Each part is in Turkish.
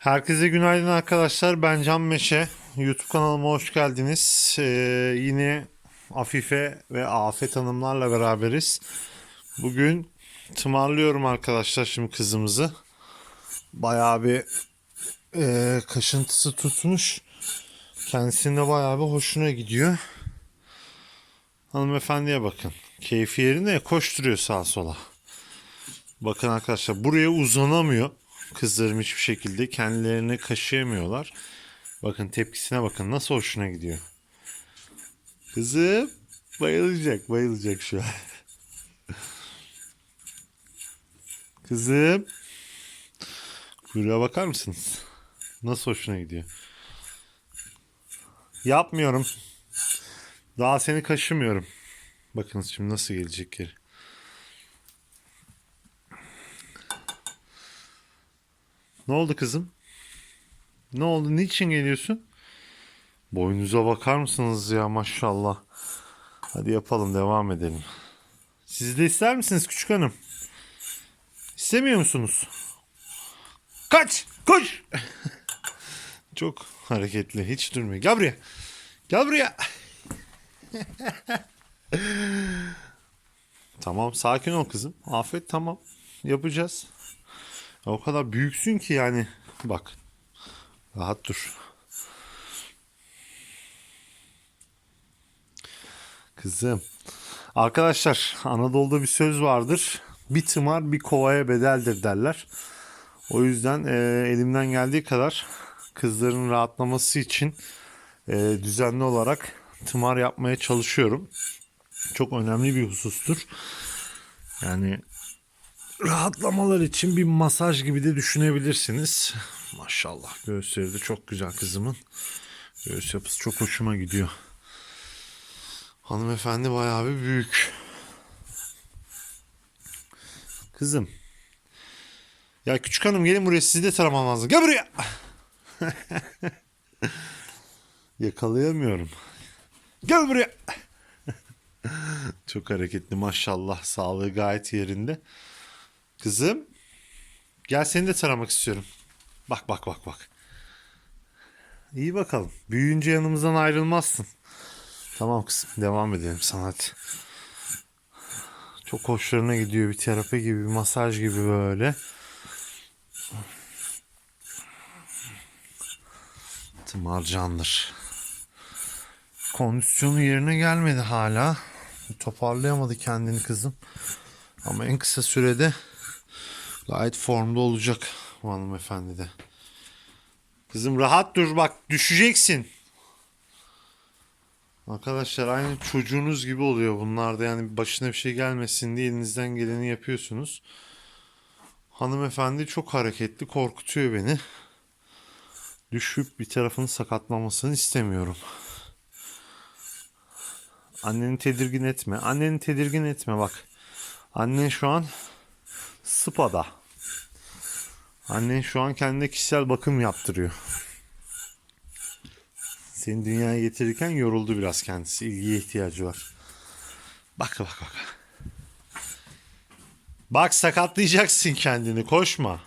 Herkese günaydın arkadaşlar. Ben Can Meşe. YouTube kanalıma hoş geldiniz. Ee, yine Afife ve Afet Hanımlarla beraberiz. Bugün tımarlıyorum arkadaşlar şimdi kızımızı. Bayağı bir e, kaşıntısı tutmuş. Kendisinde bayağı bir hoşuna gidiyor. Hanımefendiye bakın. Keyfi yerinde ya, koşturuyor sağa sola. Bakın arkadaşlar buraya uzanamıyor. Kızlarım hiçbir şekilde kendilerini kaşıyamıyorlar. Bakın tepkisine bakın nasıl hoşuna gidiyor. Kızım bayılacak bayılacak şu an. Kızım. Kuyruğa bakar mısınız? Nasıl hoşuna gidiyor? Yapmıyorum. Daha seni kaşımıyorum. Bakınız şimdi nasıl gelecek geri. Ne oldu kızım? Ne oldu? Niçin geliyorsun? Boynunuza bakar mısınız ya maşallah. Hadi yapalım devam edelim. Siz de ister misiniz küçük hanım? İstemiyor musunuz? Kaç! Koş! Çok hareketli. Hiç durmuyor. Gel buraya. Gel buraya. tamam sakin ol kızım. Afet tamam. Yapacağız. O kadar büyüksün ki yani. Bak. Rahat dur. Kızım. Arkadaşlar Anadolu'da bir söz vardır. Bir tımar bir kovaya bedeldir derler. O yüzden e, elimden geldiği kadar kızların rahatlaması için e, düzenli olarak tımar yapmaya çalışıyorum. Çok önemli bir husustur. Yani rahatlamalar için bir masaj gibi de düşünebilirsiniz. Maşallah göğüsleri de çok güzel kızımın. Göğüs yapısı çok hoşuma gidiyor. Hanımefendi bayağı bir büyük. Kızım. Ya küçük hanım gelin buraya sizi de taramam lazım. Gel buraya. Yakalayamıyorum. Gel buraya. çok hareketli maşallah. Sağlığı gayet yerinde. Kızım. Gel seni de taramak istiyorum. Bak bak bak bak. İyi bakalım. Büyüyünce yanımızdan ayrılmazsın. Tamam kızım devam edelim sana hadi. Çok hoşlarına gidiyor bir terapi gibi bir masaj gibi böyle. Tımar candır. Kondisyonu yerine gelmedi hala. Toparlayamadı kendini kızım. Ama en kısa sürede gayet formda olacak bu hanımefendi de. Kızım rahat dur bak düşeceksin. Arkadaşlar aynı çocuğunuz gibi oluyor bunlar da yani başına bir şey gelmesin diye elinizden geleni yapıyorsunuz. Hanımefendi çok hareketli korkutuyor beni. Düşüp bir tarafını sakatlamasını istemiyorum. Anneni tedirgin etme. Anneni tedirgin etme bak. Annen şu an spada. Annen şu an kendine kişisel bakım yaptırıyor. Seni dünyaya getirirken yoruldu biraz kendisi. İlgiye ihtiyacı var. Bak bak bak. Bak sakatlayacaksın kendini. Koşma.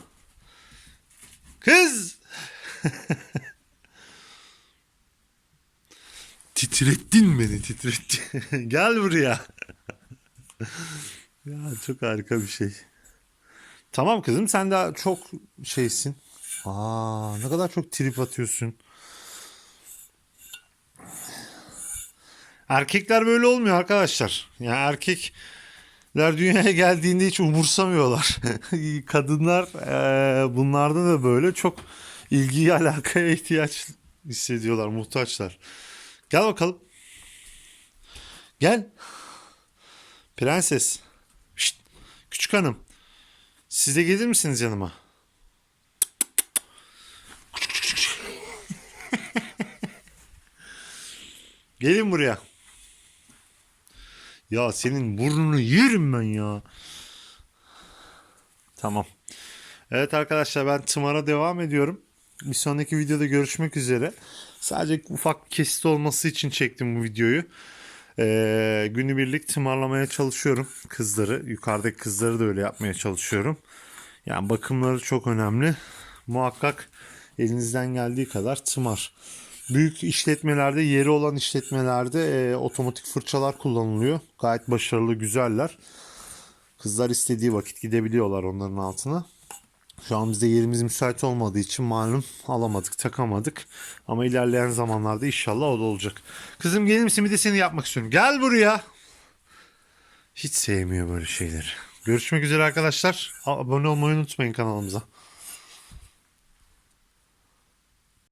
Kız. titrettin beni titrettin. Gel buraya. ya çok harika bir şey. Tamam kızım sen daha çok şeysin. Aa ne kadar çok trip atıyorsun. Erkekler böyle olmuyor arkadaşlar. Yani erkekler dünyaya geldiğinde hiç umursamıyorlar. Kadınlar e, bunlarda da böyle çok ilgiye alakaya ihtiyaç hissediyorlar, muhtaçlar. Gel bakalım. Gel. Prenses. Şşt, küçük hanım. Siz de gelir misiniz yanıma? Gelin buraya. Ya senin burnunu yerim ben ya. Tamam. Evet arkadaşlar ben tımara devam ediyorum. Bir sonraki videoda görüşmek üzere. Sadece ufak kesit olması için çektim bu videoyu. Ee, günübirlik tımarlamaya çalışıyorum kızları. Yukarıdaki kızları da öyle yapmaya çalışıyorum. Yani bakımları çok önemli. Muhakkak Elinizden geldiği kadar tımar. Büyük işletmelerde, yeri olan işletmelerde e, otomatik fırçalar kullanılıyor. Gayet başarılı, güzeller. Kızlar istediği vakit gidebiliyorlar onların altına. Şu an bizde yerimiz müsait olmadığı için malum alamadık, takamadık. Ama ilerleyen zamanlarda inşallah o da olacak. Kızım gelir misin bir de seni yapmak istiyorum. Gel buraya. Hiç sevmiyor böyle şeyleri. Görüşmek üzere arkadaşlar. Abone olmayı unutmayın kanalımıza.